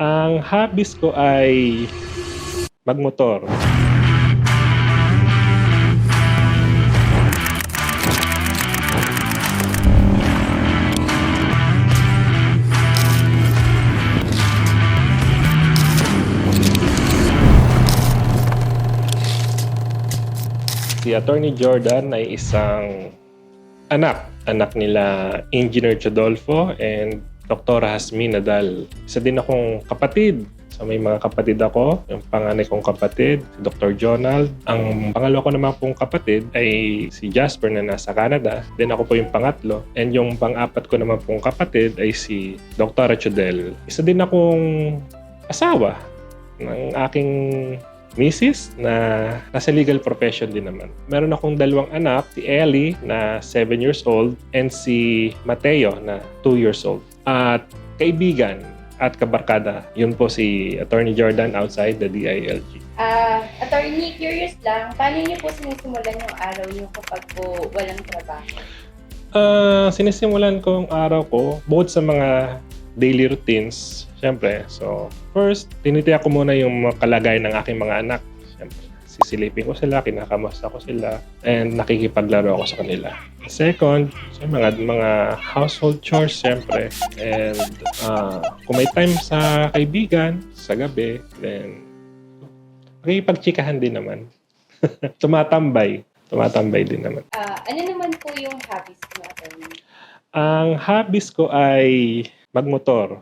Ang hobbies ko ay magmotor. Si Attorney Jordan ay isang anak. Anak nila Engineer Chodolfo and Dr. Hasmin Nadal. Isa din akong kapatid. So may mga kapatid ako. Yung panganay kong kapatid, si Dr. Jonald. Ang pangalawa ko naman pong kapatid ay si Jasper na nasa Canada. Then ako po yung pangatlo. And yung pang-apat ko naman pong kapatid ay si Dr. Chodel. Isa din akong asawa ng aking misis na nasa legal profession din naman. Meron akong dalawang anak, si Ellie na 7 years old and si Mateo na 2 years old. At kaibigan at kabarkada, yun po si Attorney Jordan outside the DILG. Ah, attorney, curious lang, paano niyo po sinisimulan yung araw niyo kapag po walang trabaho? Ah, sinisimulan ko ang araw ko bukod sa mga daily routines, syempre. So, first, tinitiyak ko muna yung mga kalagayan ng aking mga anak. Sisilipin ko sila, kinakamusta ko sila, and nakikipaglaro ako sa kanila. Second, so mga mga household chores, syempre. And ah, kung may time sa kaibigan, sa gabi, then nakikipagchikahan din naman. Tumatambay. Tumatambay din naman. Ah, ano naman po yung hobbies niyo, attorney? Ang hobbies ko ay magmotor.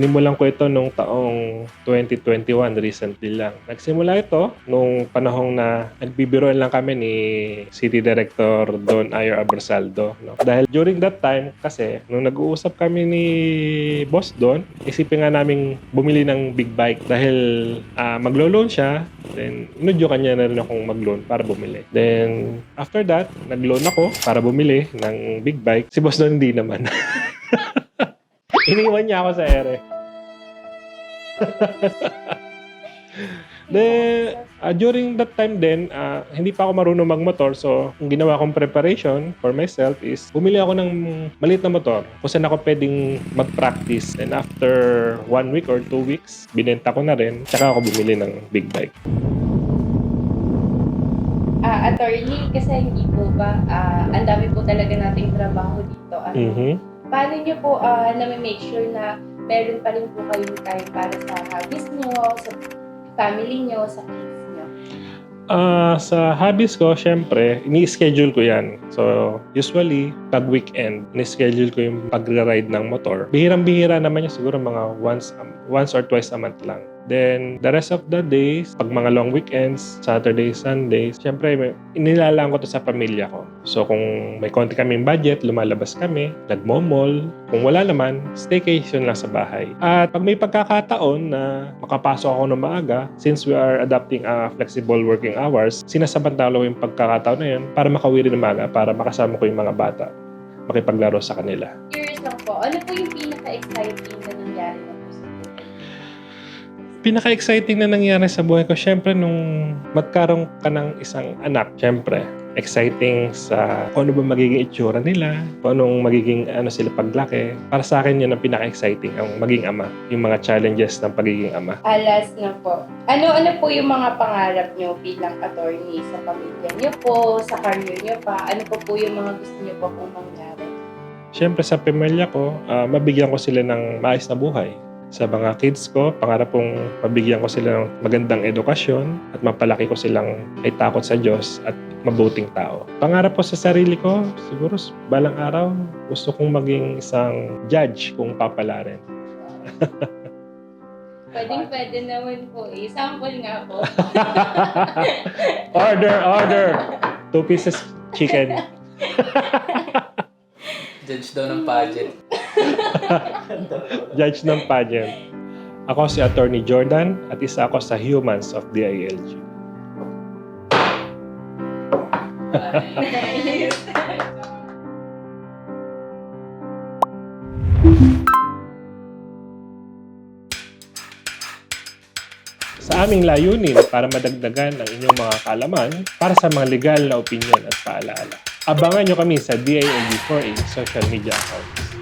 Sinimulan ko ito nung taong 2021, recently lang. Nagsimula ito nung panahong na nagbibiroan lang kami ni City Director Don Ayer Abersaldo. No? Dahil during that time, kasi nung nag-uusap kami ni Boss Don, isipin nga namin bumili ng big bike dahil ah, maglo-loan siya, then inudyo kanya na rin akong mag-loan para bumili. Then after that, nag-loan ako para bumili ng big bike. Si Boss Don hindi naman. Iniwan niya ako sa ere. Then, ah, during that time din, ah, hindi pa ako marunong magmotor. So, ang ginawa kong preparation for myself is bumili ako ng maliit na motor kung saan ako pwedeng mag-practice. And after one week or two weeks, binenta ko na rin. Tsaka ako bumili ng big bike. Ah, attorney, kasi hindi po ba, ah, ang dami po talaga nating trabaho dito. Ano, Mhm. Paano niyo po ah, na-make sure na meron pa rin po kayong time para sa hobbies niyo, sa family niyo, sa kids niyo? Ah, sa hobbies ko, syempre, ini-schedule ko yan. So, usually, pag weekend, ini-schedule ko yung pag-ride ng motor. Bihirang-bihira naman yan, siguro mga once, um, once or twice a month lang. Then, the rest of the days, pag mga long weekends, Saturday, Sundays, syempre, inilalaan ko to sa pamilya ko. So, kung may konti kaming budget, lumalabas kami, nagmo-mall. Kung wala naman, staycation lang sa bahay. At pag may pagkakataon na makapasok ako ng maaga, since we are adopting a flexible working hours, sinasabantalo yung pagkakataon na yun para makauwi rin ng maaga, para makasama ko yung mga bata, makipaglaro sa kanila. Curious lang po, ano po yung pinaka-exciting na? Pinaka-exciting na nangyari sa buhay ko, syempre nung magkaroon ka ng isang anak, syempre, exciting sa kung ano ba magiging itsura nila, kung anong magiging ano sila paglaki. Para sa akin yun ang pinaka-exciting, ang maging ama, yung mga challenges ng pagiging ama. Alas na po. Ano-ano po yung mga pangarap niyo bilang attorney sa pamilya niyo po, sa career niyo pa? Ano po po yung mga gusto niyo po pong mangyari? Siyempre sa pamilya ko, ah, mabigyan ko sila ng maayos na buhay. Sa mga kids ko, pangarap kong mabigyan ko sila ng magandang edukasyon at mapalaki ko silang ay takot sa Diyos at mabuting tao. Pangarap ko sa sarili ko, siguro balang araw, gusto kong maging isang judge kung papalarin. Pwedeng pwede naman po eh. Sample nga po. order, order! Two pieces chicken. Judge daw ng pageant. Judge ng pageant. Ako si Attorney Jordan at isa ako sa Humans of DILG. Sa aming layunin para madagdagan ang inyong mga kalaman para sa mga legal na opinion at paalaala. Abangan nyo kami sa DILG4A social media accounts.